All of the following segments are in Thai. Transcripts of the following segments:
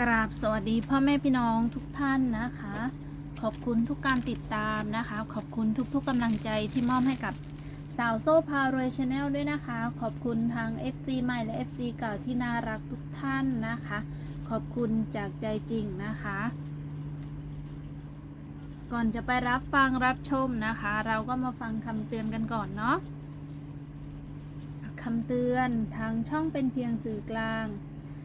กราบสวัสดีพ่อแม่พี่น้องทุกท่านนะคะ ขอบคุณทุกการติดตามนะคะ ขอบคุณทุกๆกำลังใจที่มอบให้กับสาวโซ่พารวยชาแนลด้วยนะคะ ขอบคุณทาง f อใหม่และ f อเก่าที่น่ารักทุกท่านนะคะ ขอบคุณจากใจจริงนะคะ ก่อนจะไปรับฟังรับชมนะคะ เราก็มาฟังคำเตือนกันก่อนเนาะคำเตือนทางช่องเป็นเพียงสื่อกลาง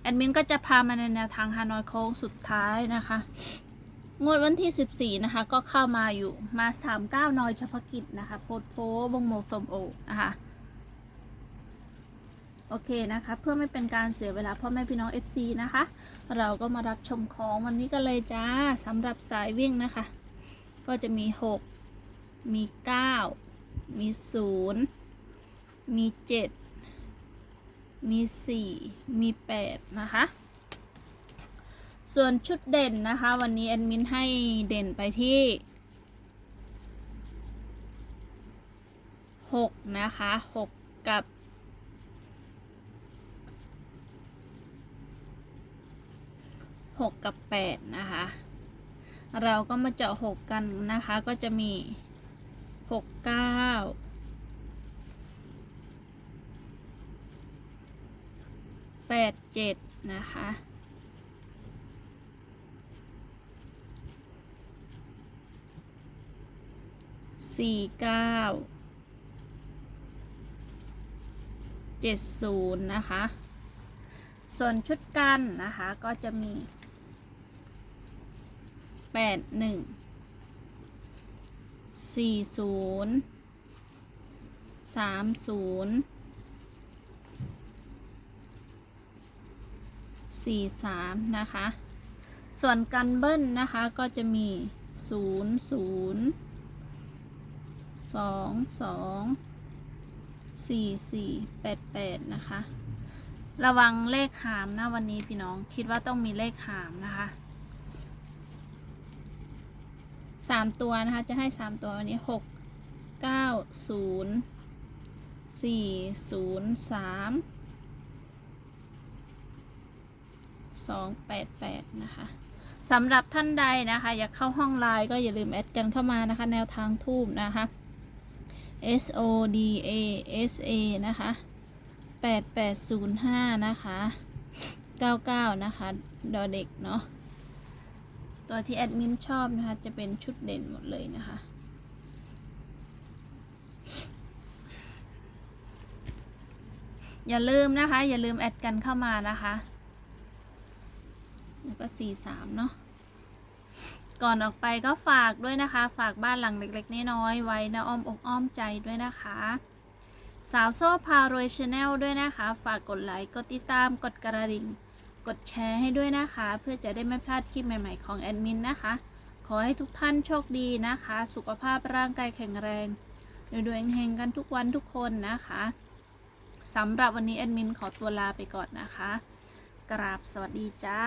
แอดมินก็จะพามาในแนวทางฮานอยโค้งสุดท้ายนะคะ งวดวันที่ 14 นะคะ ก็เข้ามาอยู่มา 39 นอยเฉพาะกิจนะคะ โพดโพบงโมกสมโอนะคะ โอเคนะคะ เพื่อไม่เป็นการเสียเวลาพ่อแม่พี่น้อง FC นะคะ เราก็มารับชมของวันนี้กันเลยจ้าสำหรับสายวิ่งนะคะ ก็จะมี 6 มี 9 มี 0 มี 7 มี4มี8นะคะ ส่วนชุดเด่นนะคะ วันนี้แอดมินให้เด่นไปที่6นะคะ6กับ6กับ8นะคะ เราก็มาเจาะ6กันนะคะ ก็จะมี6 9 แปดเจ็ดนะคะ สี่เก้าเจ็ดศูนย์นะคะ ส่วนชุดกันนะคะ ก็จะมีแปดหนึ่งสี่ศูนย์สามศูนย์ สี่สามนะคะ ส่วนกันเบิ้ลนะคะก็จะมีศูนย์ศูนย์สองสองสี่สี่แปดแปดนะคะ ระวังเลขหามนะวันนี้พี่น้องคิดว่าต้องมีเลขหามนะคะสามตัวนะคะจะให้สามตัววันนี้หกเก้าศูนย์สี่ศูนย์สาม 288 นะคะสำหรับท่านใดนะคะ อยากเข้าห้องไลน์ก็อย่าลืมแอดกันเข้ามานะคะ แนวทางทูบนะคะ S O D A S A นะคะ 8805 นะคะ 99 นะคะ ดอเด็กเนาะตัวที่แอดมินชอบนะคะ จะเป็นชุดเด่นหมดเลยนะคะ อย่าลืมนะคะ อย่าลืมแอดกันเข้ามานะคะ ก็สี่สามเนาะก่อนออกไปก็ฝากด้วยนะคะ ฝากบ้านหลังเล็กๆน้อยๆไว้นะอ้อมอกอ้อมใจด้วยนะคะ สาวโซ่พารวยชาแนลด้วยนะคะ ฝากกดไลค์กดติดตามกดกระดิ่ง กดแชร์ให้ด้วยนะคะ เพื่อจะได้ไม่พลาดคลิปใหม่ๆของแอดมินนะคะ ขอให้ทุกท่านโชคดีนะคะ สุขภาพร่างกายแข็งแรงรวยๆเฮงกันทุกวันทุกคนนะคะสำหรับวันนี้แอดมินขอตัวลาไปก่อนนะคะ กราบสวัสดีจ้า